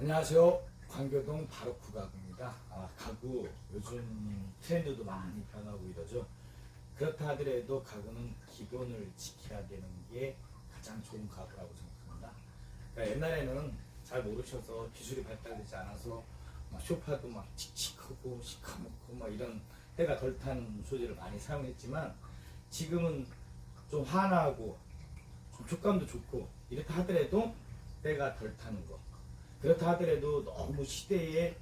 안녕하세요. 광교동 바로크 가구입니다. 아, 가구 요즘 트렌드도 많이 변하고 이러죠. 그렇다 하더라도 가구는 기본을 지켜야 되는 게 가장 좋은 가구라고 생각합니다. 그러니까 옛날에는 잘 모르셔서 기술이 발달되지 않아서 막 소파도 막 칙칙하고 시커멓고 막 이런 때가 덜 타는 소재를 많이 사용했지만 지금은 좀 환하고 좀 촉감도 좋고 이렇다 하더라도 때가 덜 타는 거 그렇다 하더라도 너무 시대에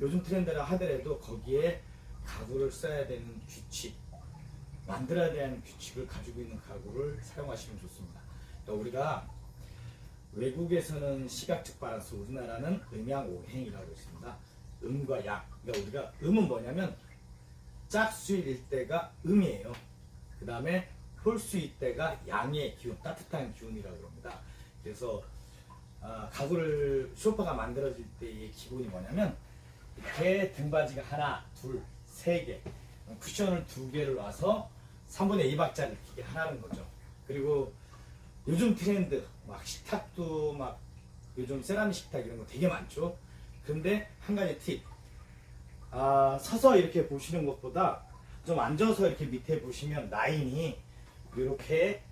요즘 트렌드라 하더라도 거기에 가구를 써야 되는 규칙 만들어야 되는 규칙을 가지고 있는 가구를 사용하시면 좋습니다. 그러니까 우리가 외국에서는 시각적 바란스, 우리나라는 음양오행이라고 있습니다. 음과 약. 그러니까 우리가 음은 뭐냐면 짝수일 때가 음이에요. 그 다음에 홀수일 때가 양의 기운, 따뜻한 기운이라고 합니다. 그래서 아, 가구를 소파가 만들어질 때의 기본이 뭐냐면 이렇게 등받이가 하나, 둘, 세 개, 쿠션을 두 개를 놔서 3분의 2박자를 끼게 하라는 거죠. 그리고 요즘 트렌드 막 식탁도 막 요즘 세라믹 식탁 이런 거 되게 많죠. 그런데 한 가지 팁. 아, 서서 이렇게 보시는 것보다 좀 앉아서 이렇게 밑에 보시면 라인이 이렇게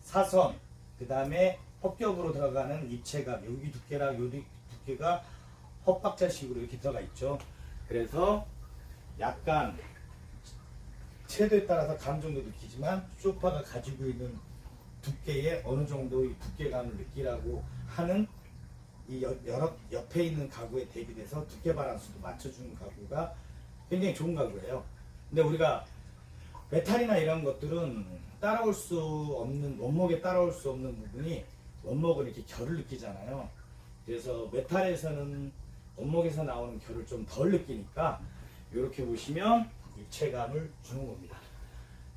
사선, 그 다음에 헛겹으로 들어가는 입체감, 여기 두께랑 여기 두께가 헛박자식으로 이렇게 들어가 있죠. 그래서 약간 채도에 따라서 감 정도 느끼지만 소파가 가지고 있는 두께의 어느 정도의 두께감을 느끼라고 하는 이 여, 여러 옆에 있는 가구에 대비돼서 두께 바란스도 맞춰주는 가구가 굉장히 좋은 가구예요. 근데 우리가 메탈이나 이런 것들은 따라올 수 없는 원목에 따라올 수 없는 부분이 원목은 이렇게 결을 느끼잖아요. 그래서 메탈에서는 원목에서 나오는 결을 좀 덜 느끼니까 이렇게 보시면 입체감을 주는 겁니다.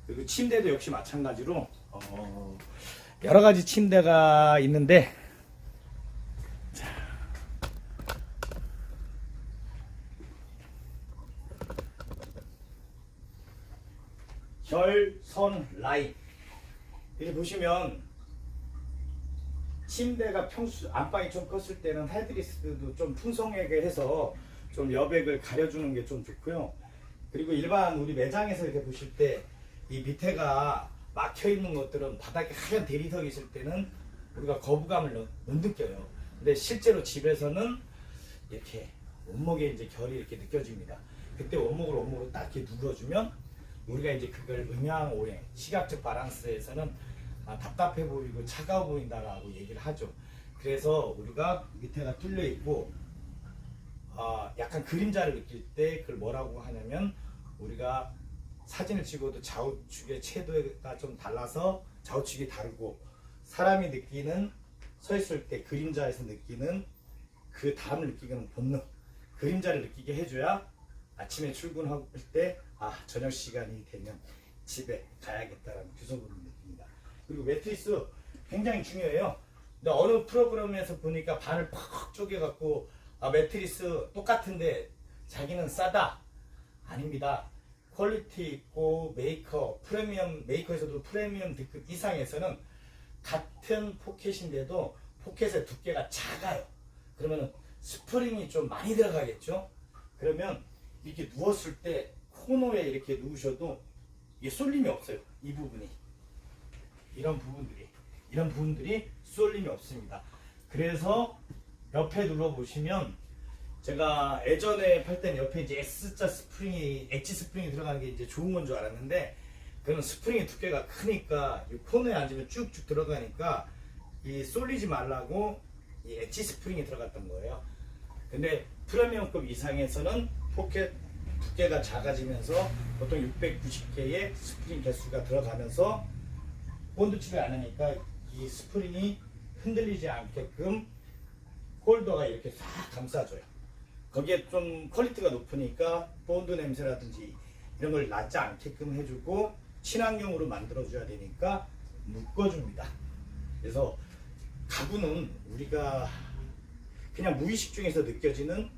그리고 침대도 역시 마찬가지로 어, 여러 가지 침대가 있는데 결, 선, 라인 이렇게 보시면 침대가 평수 안방이 좀 컸을 때는 헤드리스도 좀 풍성하게 해서 좀 여백을 가려주는 게 좀 좋고요. 그리고 일반 우리 매장에서 이렇게 보실 때 이 밑에가 막혀 있는 것들은 바닥에 하얀 대리석이 있을 때는 우리가 거부감을 못- 못 느껴요. 근데 실제로 집에서는 이렇게 원목에 이제 결이 이렇게 느껴집니다. 그때 원목을 원목으로 딱 이렇게 눌러주면 우리가 이제 그걸 음양 오행 시각적 바란스에서는 아, 답답해 보이고 차가워 보인다라고 얘기를 하죠. 그래서 우리가 밑에가 뚫려 있고 아, 약간 그림자를 느낄 때 그걸 뭐라고 하냐면 우리가 사진을 찍어도 좌우측의 채도가 좀 달라서 좌우측이 다르고 사람이 느끼는 서 있을 때 그림자에서 느끼는 그 다음을 느끼는 본능 그림자를 느끼게 해줘야 아침에 출근할 때 아 저녁 시간이 되면 집에 가야겠다라는 규석을 느낍니다. 그리고 매트리스 굉장히 중요해요. 근데 어느 프로그램에서 보니까 반을 팍 쪼개갖고 아 매트리스 똑같은데 자기는 싸다 아닙니다. 퀄리티 있고 메이커 프리미엄 메이커에서도 프리미엄 등급 이상에서는 같은 포켓인데도 포켓의 두께가 작아요. 그러면 스프링이 좀 많이 들어가겠죠. 그러면 이렇게 누웠을 때 코너에 이렇게 누우셔도 이게 쏠림이 없어요. 이 부분이 이런 부분들이 이런 부분들이 쏠림이 없습니다. 그래서 옆에 눌러 보시면 제가 예전에 팔 때는 옆에 이제 S자 스프링이 엣지 스프링이 들어가는 게 이제 좋은 건 줄 알았는데 그는 스프링의 두께가 크니까 이 코너에 앉으면 쭉쭉 들어가니까 이 쏠리지 말라고 이 엣지 스프링이 들어갔던 거예요. 근데 프리미엄급 이상에서는 포켓 두께가 작아지면서 보통 690개의 스프링 개수가 들어가면서 본드칠을 안 하니까 이 스프링이 흔들리지 않게끔 홀더가 이렇게 싹 감싸줘요. 거기에 좀 퀄리티가 높으니까 본드 냄새라든지 이런 걸 나지 않게끔 해주고 친환경으로 만들어줘야 되니까 묶어줍니다. 그래서 가구는 우리가 그냥 무의식 중에서 느껴지는